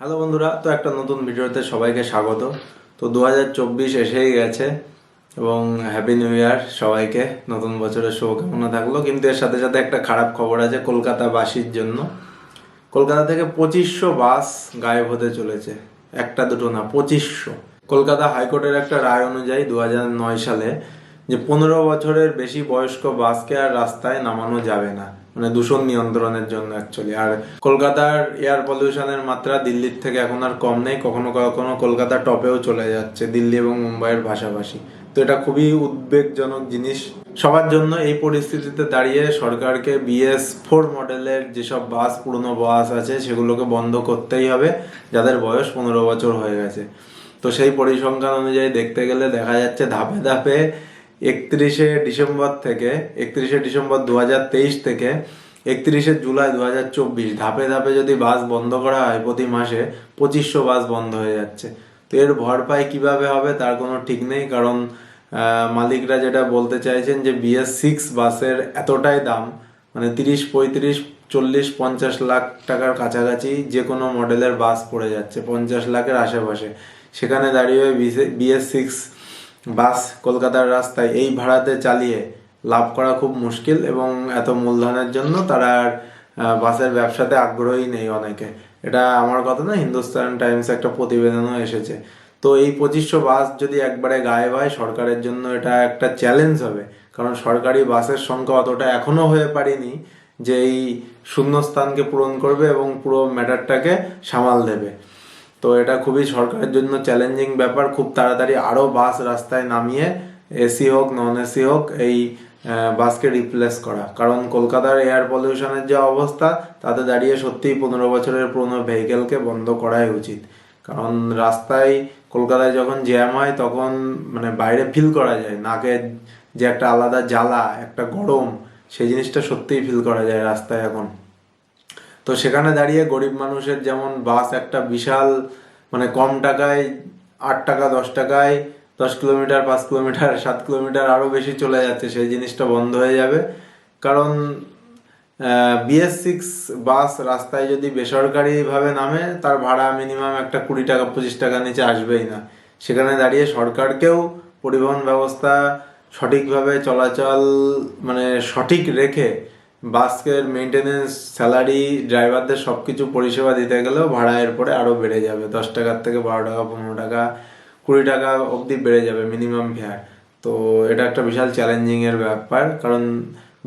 Hello বন্ধুরা, তো একটা নতুন ভিডিওতে সবাইকে স্বাগত। তো দু হাজার চব্বিশ এসেই গেছে এবং হ্যাপি নিউ ইয়ার সবাইকে। নতুন বছরের শুভকামনা থাকল, কিন্তু এর সাথে সাথে একটা খারাপ খবর আছে কলকাতাবাসীর জন্য। কলকাতা থেকে পঁচিশশো বাস গায়েব হতে চলেছে, একটা দুটো না, পঁচিশশো। কলকাতা হাইকোর্টের একটা রায় অনুযায়ী দু সালে যে পনেরো বছরের বেশি বয়স্ক বাসকে আর রাস্তায় নামানো যাবে না। মানে দূষণ নিয়ন্ত্রণের জন্য অ্যাকচুয়ালি আর কলকাতার এয়ার পলিউশনের মাত্রা দিল্লির থেকে এখন আর কম নেই, কখনো কখনো কলকাতা টপেও চলে যাচ্ছে, দিল্লি এবং মুম্বাইয়ের পাশাপাশি তো এটা খুবই উদ্বেগজনক জিনিস। সবার জন্য এই পরিস্থিতিতে দাঁড়িয়ে সরকারকে বিএস ফোর মডেলের যেসব বাস পুরনো বাস আছে, সেগুলোকে বন্ধ করতেই হবে, যাদের বয়স পনেরো বছর হয়ে গেছে। তো সেই পরিসংখ্যান অনুযায়ী দেখতে গেলে দেখা যাচ্ছে ধাপে ধাপে একত্রিশে ডিসেম্বর থেকে, একত্রিশে ডিসেম্বর দু হাজার তেইশ থেকে, একত্রিশে জুলাই দু হাজার চব্বিশ, ধাপে ধাপে যদি বাস বন্ধ করা হয় প্রতি মাসে, পঁচিশশো বাস বন্ধ হয়ে যাচ্ছে। তো এর ভরপাই কীভাবে হবে তার কোনো ঠিক নেই, কারণ মালিকরা যেটা বলতে চাইছেন যে বিএস সিক্স বাসের এতটাই দাম মানে তিরিশ, পঁয়ত্রিশ, চল্লিশ, পঞ্চাশ লাখ টাকার কাছাকাছি যে কোনো মডেলের বাস পড়ে যাচ্ছে, পঞ্চাশ লাখের আশেপাশে। সেখানে দাঁড়িয়ে বিএস সিক্স বাস কলকাতার রাস্তায় এই ভাড়াতে চালিয়ে লাভ করা খুব মুশকিল এবং এত মূলধনের জন্য তারা আর বাসের ব্যবসাতে আগ্রহী নেই অনেকে। এটা আমার কথা না, হিন্দুস্তান টাইমস একটা প্রতিবেদনও এসেছে। তো এই পঁচিশশো বাস যদি একবারে গায়েব হয়, সরকারের জন্য এটা একটা চ্যালেঞ্জ হবে। কারণ সরকারি বাসের সংখ্যা অতটা এখনও হয়ে পারেনি যে এই শূন্যস্থানকে পূরণ করবে এবং পুরো ম্যাটারটাকে সামাল দেবে। তো এটা খুবই সরকারের জন্য চ্যালেঞ্জিং ব্যাপার। খুব তাড়াতাড়ি আরও বাস রাস্তায় নামিয়ে এসি হোক নন এসি হোক, এই বাসকে রিপ্লেস করা। কারণ কলকাতার এয়ার পলিউশনের যে অবস্থা, তাতে দাঁড়িয়ে সত্যিই পনেরো বছরের পুরনো ভেহিকেলকে বন্ধ করাই উচিত। কারণ রাস্তায় কলকাতায় যখন জ্যাম হয়, তখন মানে বাইরে ফিল করা যায়। নাকে যে একটা আলাদা জ্বালা, একটা গরম, সেই জিনিসটা সত্যিই ফিল করা যায় রাস্তায় এখন। তো সেখানে দাঁড়িয়ে গরিব মানুষের যেমন বাস একটা বিশাল মানে কম টাকায় আট টাকা, দশ টাকায় দশ কিলোমিটার, পাঁচ কিলোমিটার, সাত কিলোমিটার আরও বেশি চলে যাচ্ছে, সেই জিনিসটা বন্ধ হয়ে যাবে। কারণ বিএস সিক্স বাস রাস্তায় যদি বেসরকারিভাবে নামে, তার ভাড়া মিনিমাম একটা কুড়ি টাকা, পঁচিশ টাকা নিচে আসবেই না। সেখানে দাঁড়িয়ে সরকারকেও পরিবহন ব্যবস্থা সঠিকভাবে চলাচল মানে সঠিক রেখে বাসের মেনটেনেন্স স্যালারি, ড্রাইভারদের সব কিছু পরিষেবা দিতে গেলেও ভাড়া এরপরে আরও বেড়ে যাবে। দশ টাকার থেকে বারো টাকা, পনেরো টাকা, কুড়ি টাকা অবধি বেড়ে যাবে মিনিমাম ফেয়ার তো এটা একটা বিশাল চ্যালেঞ্জিংয়ের ব্যাপার, কারণ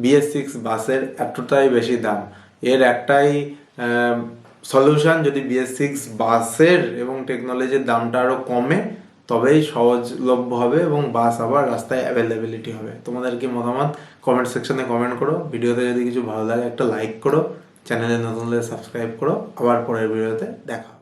বিএস সিক্স বাসের এতটাই বেশি দাম। এর একটাই সলিউশন যদি বিএস সিক্স বাসের এবং টেকনোলজির দামটা আরও কমে তবেই সহজলভ্য হবে এবং বাস আবার রাস্তায় অ্যাভেলেবিলিটি হবে। তোমাদের কি মতামত? কমেন্ট সেকশনে কমেন্ট করো। ভিডিওতে যদি কিছু ভালো লাগে একটা লাইক করো। চ্যানেলে নতুন সাবস্ক্রাইব করো। আবার পরের ভিডিওতে দেখা।